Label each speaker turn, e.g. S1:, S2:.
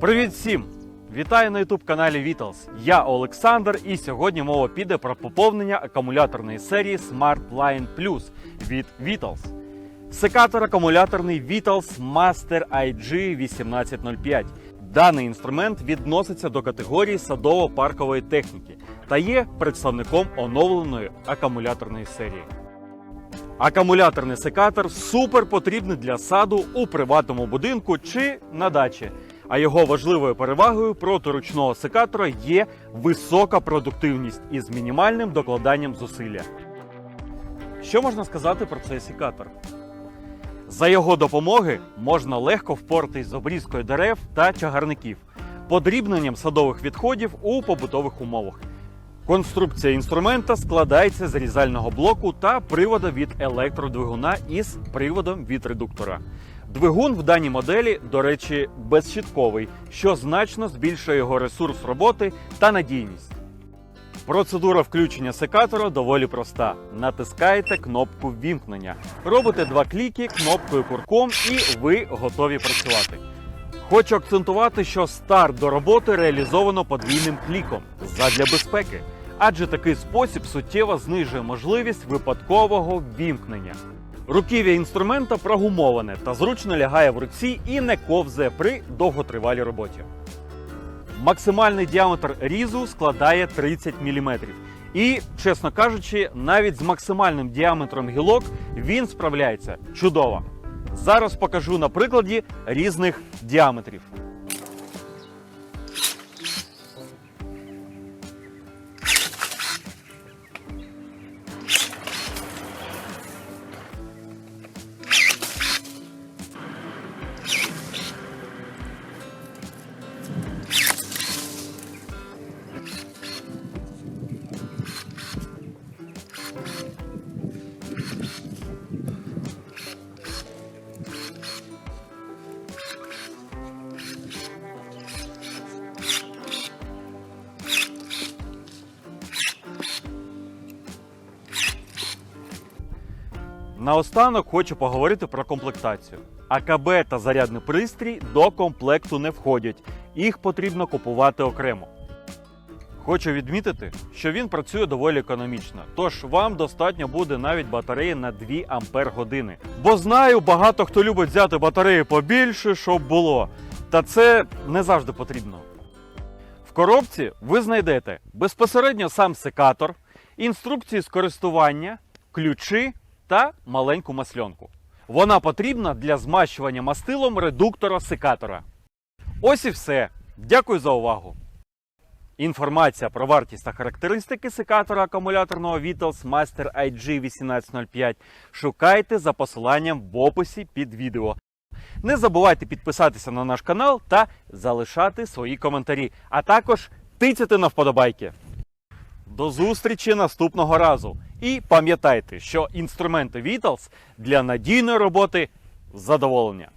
S1: Привіт всім! Вітаю на youtube каналі Vitals. Я Олександр, і сьогодні мова піде про поповнення акумуляторної серії Smart Line Plus від Vitals. Секатор акумуляторний Vitals Master IG 1805. Даний інструмент відноситься до категорії садово-паркової техніки та є представником оновленої акумуляторної серії. Акумуляторний секатор супер потрібний для саду у приватному будинку чи на дачі. А його важливою перевагою проти ручного секатора є висока продуктивність із мінімальним докладанням зусилля. Що можна сказати про цей секатор? За його допомоги можна легко впоратись з обрізкою дерев та чагарників, подрібненням садових відходів у побутових умовах. Конструкція інструмента складається з різального блоку та привода від електродвигуна із приводом від редуктора. Двигун в даній моделі, до речі, безщітковий, що значно збільшує його ресурс роботи та надійність. Процедура включення секатора доволі проста. Натискаєте кнопку ввімкнення, робите два кліки кнопкою курком і ви готові працювати. Хочу акцентувати, що старт до роботи реалізовано подвійним кліком задля безпеки, адже такий спосіб суттєво знижує можливість випадкового ввімкнення. Руків'я інструмента прогумоване та зручно лягає в руці і не ковзає при довготривалій роботі. Максимальний діаметр різу складає 30 мм. І, чесно кажучи, навіть з максимальним діаметром гілок він справляється чудово. Зараз покажу на прикладі різних діаметрів. Наостанок хочу поговорити про комплектацію. АКБ та зарядний пристрій до комплекту не входять, їх потрібно купувати окремо. Хочу відмітити, що він працює доволі економічно, тож вам достатньо буде навіть батареї на 2 ампер години. Бо знаю, багато хто любить взяти батареї побільше, щоб було. Та це не завжди потрібно. В коробці ви знайдете безпосередньо сам секатор, інструкції з користування, ключі та маленьку масльонку. Вона потрібна для змащування мастилом редуктора секатора. Ось і все. Дякую за увагу. Інформація про вартість та характеристики секатора акумуляторного Vitals Master IG 1805 шукайте за посиланням в описі під відео. Не забувайте підписатися на наш канал та залишати свої коментарі, а також тицяти на вподобайки. До зустрічі наступного разу. І пам'ятайте, що інструменти Vitals для надійної роботи задоволення.